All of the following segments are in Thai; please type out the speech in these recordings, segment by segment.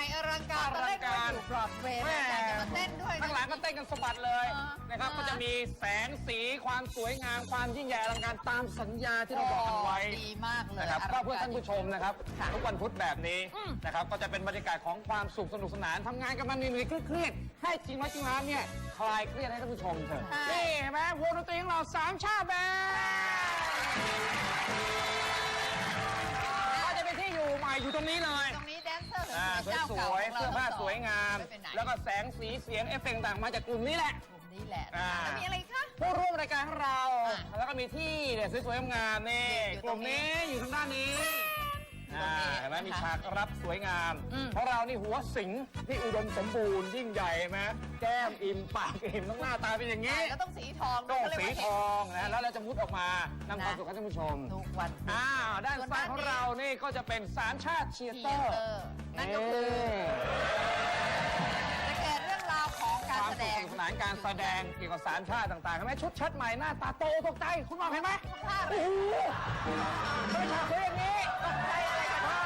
ม่อลังการอลังการ ตอนแรกว่าอยู่บรอดเวย์แม่อยากจะมาเต้นด้วยนะ ข้างหลังก็เต้นกันสะบัดเลยเออนะครับเออ ก็จะมีแสงสีความสวยงามความยิ่งใหญ่อลังการตามสัญญาที่เราบอกกันไว้โดีมากเลยนะครับอก็ลังเพื่อท่านผู้ชมนะครับค่ะทุกวันพุธแบบนี้นะครับก็จะเป็นบรรยากาศของความสุขสนุกสนานทำงานกันมาเหนื่อยๆเครียดๆให้จริงไว้จริงร้านเนี่ยคลายเครียดให้ท่านผู้ชมเถอะนี่เห็นไหมวงดนตรีของเราสามชาติแบนก็จะเป็นที่อยู่ใหม่อยู่ตรงนี้เลย ตรงนี้แดนเซ อร์อ่าสเจ้าวยเก่าๆของเราเสื้อผ้าสวยงามไม่ไปไหนแล้วก็แสงสีเสียงเอฟเฟกต์ต่างๆมาจากกลุ่มนี้แหละ กลุ่มนี้แหละอ่า แล้วมีอะไรอีกคะ ผู้ร่วมรายการของเรา อะแล้วก็มีที่เนี่ยสวยๆงามๆนี่อยู่กตรลุ่งมนี้นี้อยู่ทางด้านนี้ตรงนี้อ่าเห็นไหมนะคะมีฉากรับสวยงาม อืม เพราะเรานี่หัวสิงที่อุดมสมบูรณ์ยิ่งใหญ่เห็นไหมแก้มอิ่มปากอิ่มต้องหน้าตาเป็นอย่างนี้ก็ต้องสีทองต้องก็เลยสีว่าทองนะแล้วเราจะมุดออกมานำความสุขให้ท่านผู้ชมทุกวัน อ้าวด้านส่วน ซ้ายด้านของนี้เรานี่ก็จะเป็นสามชาติเชียร์เชีเตยอร์ร์เตอร์ นั่นก็คือจะเกิดเรื่องราวของการความแสสนุดงกสนานการแสดงเกี่ยวกับสามชาติต่างๆเห็นไหมชุดเชิ้ตใหม่หน้าตาโตตกใจคุณมองเห็นไหมภาพโอ้โหไม่ฉากสวยอย่างนี้ตกใจอะไรกันอ่า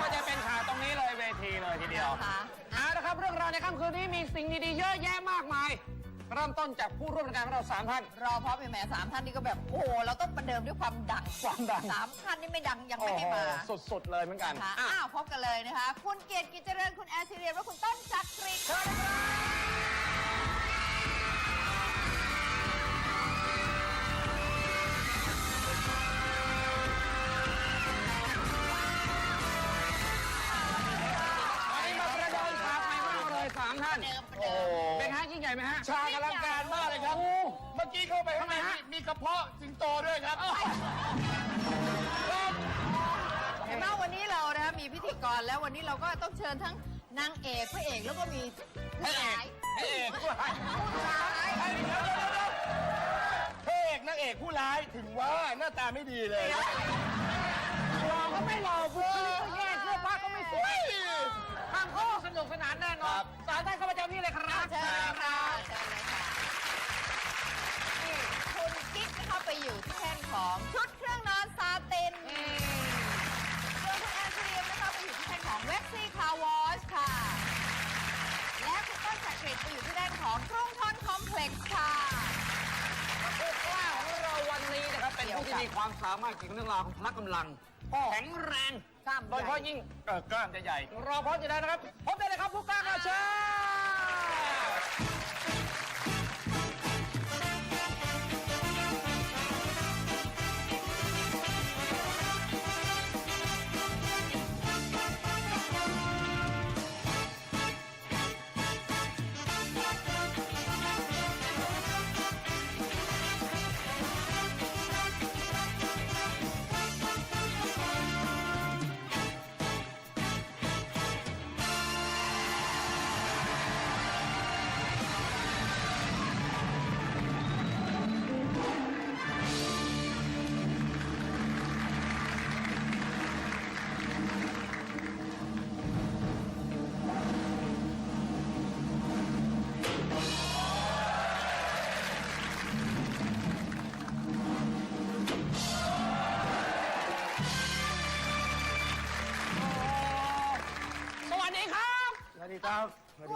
ก็จะเป็นฉากตรงนี้เลยเวทีเลยทีเดียวนะคะเอาละครับเรื่องราวในค่ำคืนนี้มีสิ่งดีๆเยอะแยะมากมาย เริ่มต้นจากผู้ร่วมรายการของเราสามท่านรอพร้อมอยู่แหมสามท่านนี้ก็แบบโอ้โหเราต้องประเดิมด้วยความดังความดัง สามท่านนี่ไม่ดังยังโอ้ไม่ให้โหมาสุดๆเลยเหมือนกันนะคะอะอ้าวพบกันเลยนะคะ คุณเกียรติกิจเจริญคุณแอร์ซิเรียนและคุณต้นจักริดเชิญเลยครับวันนี้มาประเดิมฉากใหม่มากเลยสามท่านเดิมประเดิมเป็นฮะ ยิ่งใหญ่ไหมฮะ ชากอลังการมากเลยครับโอ้เมื่อกี้เข้าไปข้างในทำไมฮะมีกระเพาะสิงโตด้วยครับ เห็นไหมวันนี้เรานะคะมีพิธีกรแล้ววันนี้เราก็ต้องเชิญทั้งนางเอกพระเอกแล้วก็มีพระเอกพระเอกผู้ร้ายผู้ร้ายเดี๋ยวเดี๋ยวเดี๋ยวพระเอกนางเอกผู้ร้ายถึงว่าหน้าตาไม่ดีเลยหล่อก็ไม่หล่อบุคลิกก็แย่เสื้อผ้าก็ไม่สวยข้ามข้อสนุกสนานแน่นอนสามท่านเข้ามาเจ้าที่เลยครับเชิญเลยค่ะเชิญเลยค่ะนี่คุณกิ๊กนะคะไปอยู่ที่แท่นของชุดเครื่องนอนซาตินส่วนคุณแอนซีเรียมนะคะไปอยู่ที่แท่นของเว็กซี่คาวอชค่ะ และคุณต้นจักริดไปอยู่ที่แท่นของกรุงทนคอมเพล็กซ์ค่ะผู้กล้าของเราวันนี้นะครับเป็นผู้ที่มีความสามารถเกี่ยวกับเรื่องราวของพละกำลังแข็งแรง กล้ามใหญ่โดยเฉพาะยิ่งเอ่อกล้ามจะใหญ่ รอพร้อมจะได้นะครับพบได้เลยครับผู้กล้าครับเชิญ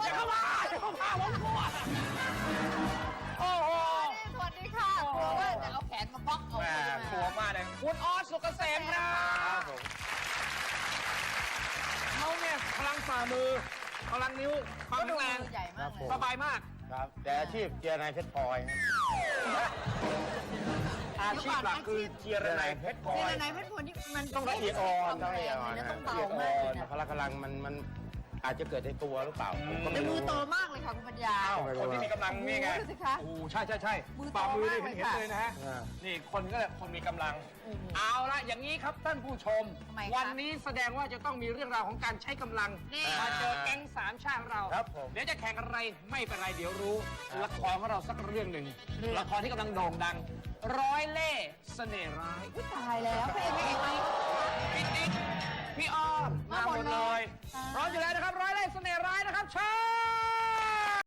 สวัสดีครับสวัสดีครับกลัวเข้ามาเข้ามาผมกลัวโอ้โหสวัสดีค่ะกลัวว่าจะเอาแขนมาบล็อกเอาแหมใช่ไหมกลัวมากเลยคุณออสสุกเกษมครับผมเขาเนี่ยพลังฝ่ามือพลังนิ้วความก็ดูแข็งแรงใหญ่มากเลยสบายมากครับ แต่อาชีพเจียนายเพชรพลอยอาชีพหลักคือเจียรนายเพชรพลอเจยรนายเพชรพลนี่มันต้องละเอียดอ่อนต้องละเอียดอ่อนนะนะต้องเบาละเอียดมาอ่กอเลยนนะพละกำลังมันมัน อาจจะเกิดในตัวหรือเปล่าผมก็แต่ไม่มืรู้ อโตมากเลยค่ะคุณปัญญา อ้าวคนที่มีกำลังนี่ไงดูสิคะโอ้ใช่ใช่ใช่มือโตฝ่ามือนี่มากเห็นเลยเห็นค่ะเลยนะฮะ อ่า นี่คนก็แหละคนมีกำลัง โอ้โหเอาละอย่างนี้ครับท่านผู้ชม ทำไมคะวันนี้แสดงว่าจะต้องมีเรื่องราวของการใช้กำลัง นี่ มาเจอแก๊งสามชาติของเรา ครับผม เดี๋ยวจะแข่งอะไรไม่เป็นไรเดี๋ยวรู้ ละครของเราสักเรื่องหนึ่ง ละครที่กำลังโด่งดัง ร้อยเล่ห์เสน่ห์ร้าย อุ๊ยตาย พี่ออมมาหมดเลยพร้อมอยู่แล้วนะครับร้อยไร่เสน่ห์ร้ายนะครับเชิญ